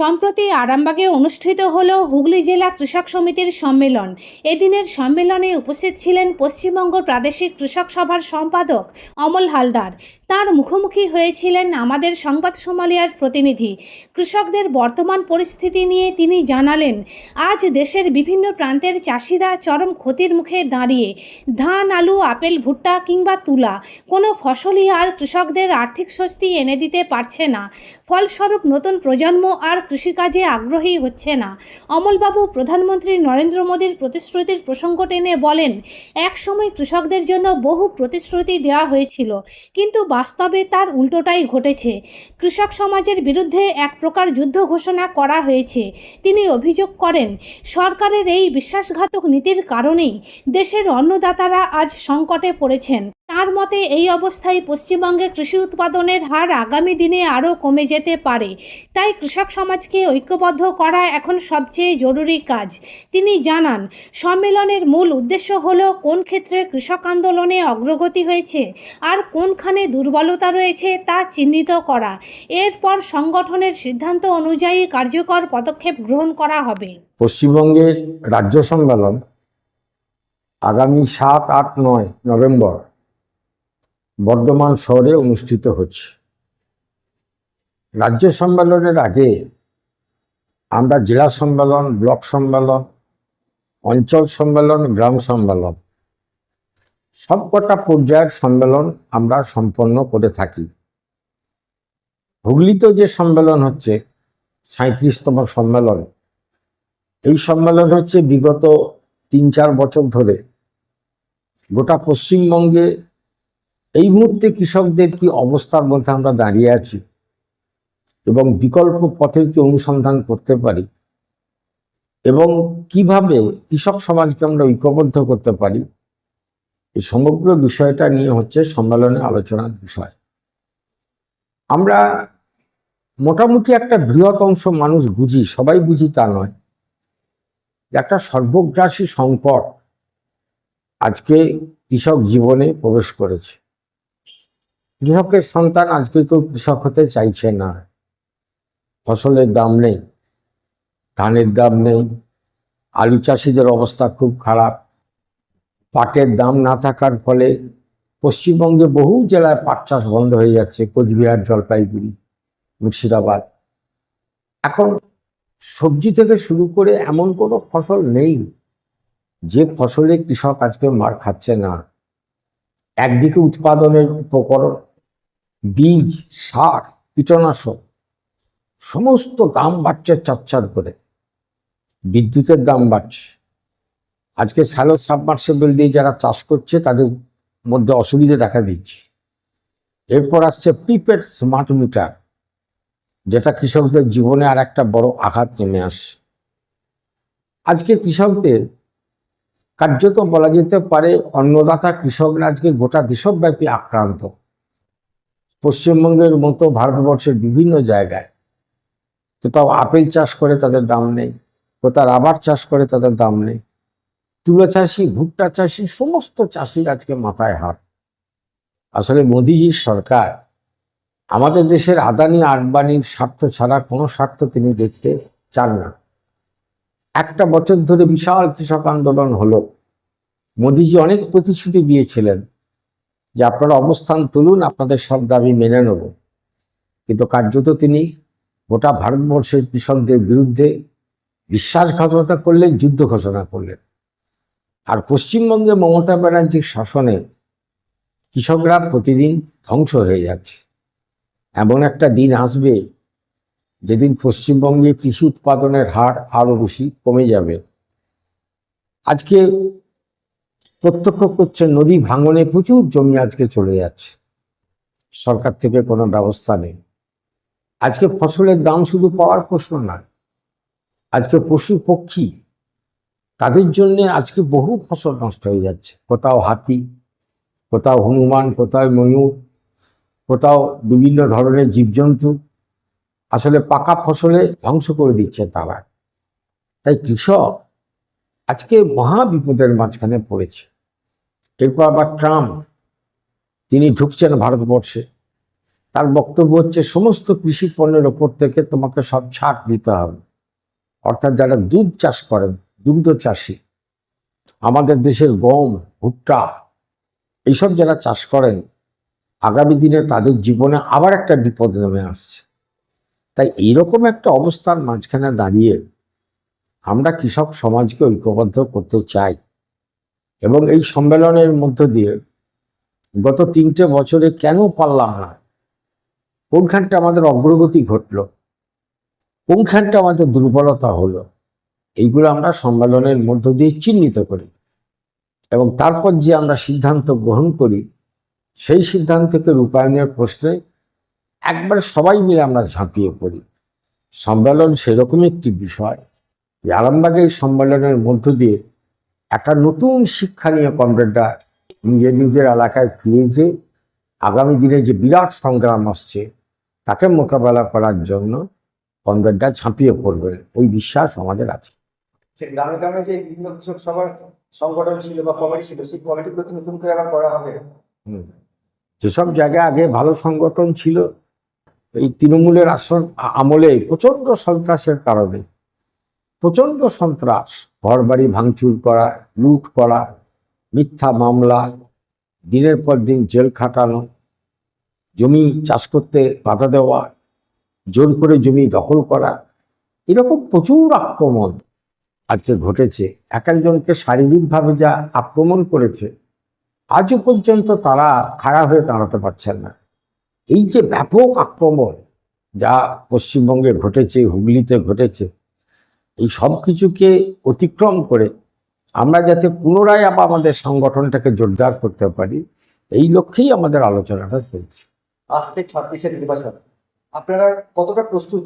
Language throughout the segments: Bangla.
সম্প্রতি আরামবাগে অনুষ্ঠিত হল হুগলি জেলা কৃষক সমিতির সম্মেলন। এদিনের সম্মেলনে উপস্থিত ছিলেন পশ্চিমবঙ্গ প্রাদেশিক কৃষক সভার সম্পাদক অমল হালদার। তার মুখোমুখি হয়েছিলেন আমাদের সংবাদ সোমালিয়ার প্রতিনিধি। কৃষকদের বর্তমান পরিস্থিতি নিয়ে তিনি জানালেন, আজ দেশের বিভিন্ন প্রান্তের চাষিরা চরম ক্ষতির মুখে দাঁড়িয়ে, ধান, আলু, আপেল, ভুট্টা কিংবা তুলা, কোনো ফসলই আর কৃষকদের আর্থিক স্বস্তি এনে দিতে পারছে না। ফলস্বরূপ নতুন প্রজন্ম আর কৃষিকাজে আগ্রহী হচ্ছে না। অমলবাবু প্রধানমন্ত্রী নরেন্দ্র মোদীর প্রতিশ্রুতির প্রসঙ্গ টেনে বলেন, এক সময় কৃষকদের জন্য বহু প্রতিশ্রুতি দেওয়া হয়েছিল, কিন্তু বাস্তবে তার উল্টোটাই ঘটেছে। কৃষক সমাজের বিরুদ্ধে এক প্রকার যুদ্ধ ঘোষণা করা হয়েছে। তিনি অভিযোগ করেন, সরকারের এই বিশ্বাসঘাতক নীতির কারণেই দেশের অন্নদাতারা আজ সংকটে পড়েছেন। তার মতে, এই অবস্থায় পশ্চিমবঙ্গে কৃষি উৎপাদনের হার আগামী দিনে আরও কমে যেতে পারে। তাই কৃষক সমাজকে ঐক্যবদ্ধ করা এখন সবচেয়ে জরুরি কাজ। তিনি জানান, সম্মেলনের মূল উদ্দেশ্য হল কোন ক্ষেত্রে কৃষক আন্দোলনে অগ্রগতি হয়েছে আর কোনখানে দুর্বলতা রয়েছে তা চিহ্নিত করা। এরপর সংগঠনের সিদ্ধান্ত অনুযায়ী কার্যকর পদক্ষেপ গ্রহণ করা হবে। পশ্চিমবঙ্গের রাজ্য সম্মেলন আগামী সাত, আট, নয় নভেম্বর বর্ধমান শহরে অনুষ্ঠিত হচ্ছে। রাজ্য সম্মেলনের আগে আমরা জেলা সম্মেলন, ব্লক সম্মেলন, অঞ্চল সম্মেলন, গ্রাম সম্মেলন, সবকটা পর্যায়ের সম্মেলন আমরা সম্পন্ন করে থাকি। হুগলিতেও যে সম্মেলন হচ্ছে সাঁত্রিশতম সম্মেলন, এই সম্মেলন হচ্ছে বিগত তিন চার বছর ধরে গোটা পশ্চিমবঙ্গে এই মুহূর্তে কৃষকদের কি অবস্থার মধ্যে আমরা দাঁড়িয়ে আছি? এবং বিকল্প পথের কি অনুসন্ধান করতে পারি? এবং কীভাবে কৃষক সমাজকে আমরা ঐক্যবদ্ধ করতে পারি? এই সমগ্র বিষয়টা নিয়ে হচ্ছে সম্মেলনে আলোচনার বিষয়। আমরা মোটামুটি একটা বৃহৎ অংশ মানুষ বুঝি, সবাই বুঝি তা নয়। একটা সর্বগ্রাসী সংকট আজকে কৃষক জীবনে প্রবেশ করেছে। কৃষকের সন্তান আজকে কেউ কৃষক হতে চাইছে না। ফসলের দাম নেই, ধানের দাম নেই, আলু চাষিদের অবস্থা খুব খারাপ। পাটের দাম না থাকার ফলে পশ্চিমবঙ্গে বহু জেলায় পাট চাষ বন্ধ হয়ে যাচ্ছে, কোচবিহার, জলপাইগুড়ি, মুর্শিদাবাদ। এখন সবজি থেকে শুরু করে এমন কোনো ফসল নেই যে ফসলে কৃষক আজকে মার খাচ্ছে না। একদিকে উৎপাদনের উপকরণ বীজ, সার, কীটনাশক, সমস্ত দাম বাড়ছে চাচ্চার করে। বিদ্যুতের দাম বাড়ছে। আজকে স্যালো সাবমার্সেবল দিয়ে যারা চাষ করছে, তাদের মধ্যে অসুবিধে দেখা দিচ্ছে। এরপর আসছে প্রিপেড স্মার্ট মিটার, যেটা কৃষকদের জীবনে আর একটা বড় আঘাত নেমে আসে আজকে কৃষকদের কার্যত বলা যেতে পারে অন্নদাতা কৃষকরা আজকে গোটা দেশব্যাপী আক্রান্ত। পশ্চিমবঙ্গের মতো ভারতবর্ষের বিভিন্ন জায়গায় কোথাও আপেল চাষ করে তাদের দাম নেই, কোথাও রাবার চাষ করে তাদের দাম নেই। তুলো চাষি, ভুট্টা চাষি, সমস্ত চাষির আজকে মাথায় হাত। আসলে মোদিজির সরকার আমাদের দেশের আদানি আরবানির স্বার্থ ছাড়া কোনো স্বার্থ তিনি দেখতে চান না। একটা বছর ধরে বিশাল কৃষক আন্দোলন হলো। মোদিজি অনেক প্রতিশ্রুতি দিয়েছিলেন। যে আপনারা অবস্থান তুলুন, আপনাদের সব দাবি মেনে নেব। কিন্তু কার্যত তিনি গোটা ভারতবর্ষের কৃষকদের বিরুদ্ধে বিশ্বাসঘাতকতা করলেন, যুদ্ধ ঘোষণা করলেন। আর পশ্চিমবঙ্গে মমতা ব্যানার্জির শাসনে কৃষকরা প্রতিদিন ধ্বংস হয়ে যাচ্ছে। এমন একটা দিন আসবে যেদিন পশ্চিমবঙ্গে কৃষি উৎপাদনের হার আরও বেশি কমে যাবে। আজকে প্রত্যক্ষ করছে, নদী ভাঙনে প্রচুর জমি আজকে চলে যাচ্ছে। সরকার থেকে কোনো ব্যবস্থা নেই। আজকে ফসলের দাম শুধু পাওয়ার প্রশ্ন নয়, আজকে পশু পক্ষী, তাদের জন্যে আজকে বহু ফসল নষ্ট হয়ে যাচ্ছে। কোথাও হাতি, কোথাও হনুমান, কোথাও ময়ূর, কোথাও বিভিন্ন ধরনের জীবজন্তু, আসলে পাকা ফসলে ধ্বংস করে দিচ্ছে তারা। তাই কৃষক আজকে মহা বিপদের মাঝখানে পড়েছে। এরপর আবার ট্রাম্প, তিনি ঢুকছেন ভারতবর্ষে। তার বক্তব্য হচ্ছে, সমস্ত কৃষি পণ্যের ওপর থেকে তোমাকে সব ছাড় দিতে হবে। অর্থাৎ যারা দুধ চাষ করেন, দুগ্ধ চাষি, আমাদের দেশের গম, ভুট্টা, এইসব যারা চাষ করেন, আগামী দিনে তাদের জীবনে আবার একটা বিপদ নেমে আসছে। তাই এইরকম একটা অবস্থার মাঝখানে দাঁড়িয়ে আমরা কৃষক সমাজকে ঐক্যবদ্ধ করতে চাই। এবং এই সম্মেলনের মধ্য দিয়ে গত তিনটে বছরে কেন পারলাম না? কোনখানটা আমাদের অগ্রগতি ঘটলো? কোনখানটা আমাদের দুর্বলতা হলো? এইগুলো আমরা সম্মেলনের মধ্য দিয়ে চিহ্নিত করি। এবং তারপর যে আমরা সিদ্ধান্ত গ্রহণ করি, সেই সিদ্ধান্তকে রূপায়ণের প্রশ্নে একবার সবাই মিলে আমরা ঝাঁপিয়ে পড়ি। সম্মেলন সেরকম একটি বিষয়। যে আরামবাগের সম্মেলনের মধ্য দিয়ে একটা নতুন শিক্ষা নিয়ে কমরেডরা নিজের নিজের এলাকায় ফিরেছে আগামী দিনে যে বিরাট সংগ্রাম আসছে তাকে মোকাবেলা করার জন্য কমরেডরা ঝাঁপিয়ে পড়বে ওই বিশ্বাস আমাদের আছে গ্রামে গ্রামে যে বিভিন্ন কৃষক সংগঠন ছিল বা কমিটি ছিল সেই কমিটিগুলোকে নতুন করে আবার করা হবে হুম। যেসব জায়গায় আগে ভালো সংগঠন ছিল এই তৃণমূলের আসন আমলে প্রচণ্ড সন্ত্রাসের কারণে প্রচণ্ড সন্ত্রাস, ঘরবাড়ি ভাঙচুর করা, লুট করা, মিথ্যা মামলা, দিনের পর দিন জেল খাটানো, জমি চাষ করতে বাধা দেওয়া, জোর করে জমি দখল করা, এরকম প্রচুর আক্রমণ আজকে ঘটেছে। এক একজনকে শারীরিকভাবে যা আক্রমণ করেছে, আজও পর্যন্ত তারা খাড়া হয়ে দাঁড়াতে পারছেন না। এই যে ব্যাপক আক্রমণ যা পশ্চিমবঙ্গে ঘটেছে, হুগলিতে ঘটেছে এই সব কিছুকে অতিক্রম করে আমরা যাতে পুনরায় আবার আমাদের সংগঠনটাকে জোরদার করতে পারি এই লক্ষ্যেই আমাদের আলোচনাটা চলছে। আসছে ছাব্বিশের নির্বাচন। আপনারা কতটা প্রস্তুত?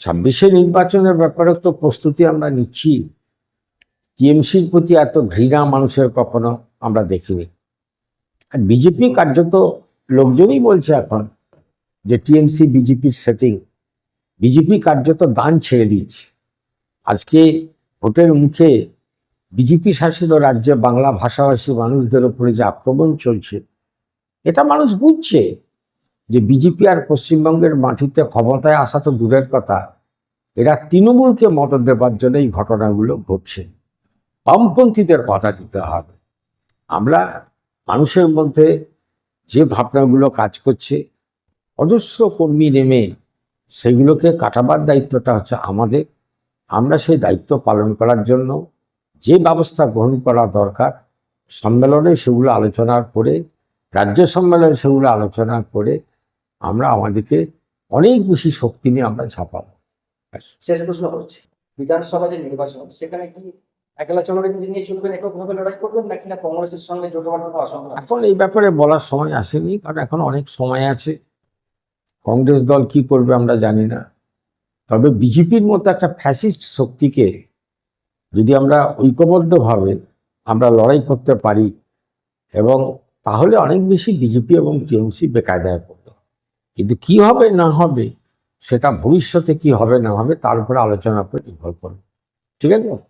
ছাব্বিশে নির্বাচনের ব্যাপারে তো প্রস্তুতি আমরা নিচ্ছি। টিএমসির প্রতি এত ঘৃণা মানুষের কখনো আমরা দেখিনি। আর বিজেপি কার্যত লোকজনই বলছে এখন যে টিএমসি বিজেপির সেটিং বিজেপি কার্যত দান ছেড়ে দিচ্ছে আজকে ভোটের মুখে বিজেপি শাসিত রাজ্যে বাংলা ভাষাভাষী মানুষদের ওপরে যে আক্রমণ চলছে, এটা মানুষ বুঝছে যে বিজেপি আর পশ্চিমবঙ্গের মাটিতে ক্ষমতায় আসা তো দূরের কথা, এরা তৃণমূলকে মত দেবার জন্য এই ঘটনাগুলো ঘটছে। বামপন্থীদের কথা দিতে হবে। আমরা মানুষের মধ্যে যে ভাবনাগুলো কাজ করছে, অজস্র কর্মী নেমে সেগুলোকে কাটাবার দায়িত্বটা হচ্ছে আমাদের। আমরা সেই দায়িত্ব পালন করার জন্য যে ব্যবস্থা গ্রহণ করা দরকার সম্মেলনে সেগুলো আলোচনা করে রাজ্য সম্মেলনে সেগুলো আলোচনা করে আমরা আমাদেরকে অনেক বেশি শক্তি নিয়ে আমরা ঝাঁপাবো। শেষ প্রশ্ন বিধানসভা যে নির্বাচন সেখানে কি একলা চলবেন নিয়ে চলবেন এককভাবে লড়াই করবেন নাকি না কংগ্রেসের সঙ্গে জোট কোনো এখন এই ব্যাপারে বলার সময় আসেনি কারণ এখন অনেক সময় আছে। কংগ্রেস দল কি করবে আমরা জানি না। তবে বিজেপির মতো একটা ফ্যাসিস্ট শক্তিকে যদি আমরা ঐক্যবদ্ধভাবে আমরা লড়াই করতে পারি এবং তাহলে অনেক বেশি বিজেপি এবং টিএমসি বেকায়দায় পড়বে কিন্তু কি হবে না হবে সেটা ভবিষ্যতে কি হবে না হবে তার উপরে আলোচনা করে নির্ভর করবে। ঠিক আছে?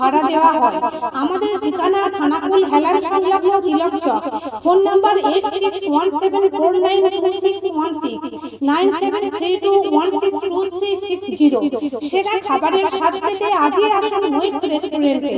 ভাড়া দেওয়া হয়। আমাদের ঠিকানা থানাকুল হেলান সংলগ্ন Tilak Chak. Phone number eight six one seven four nine two six one seven three two one six two three six zero সেরা খাবারের স্বাদ আজই আসুন রেস্টুরেন্টে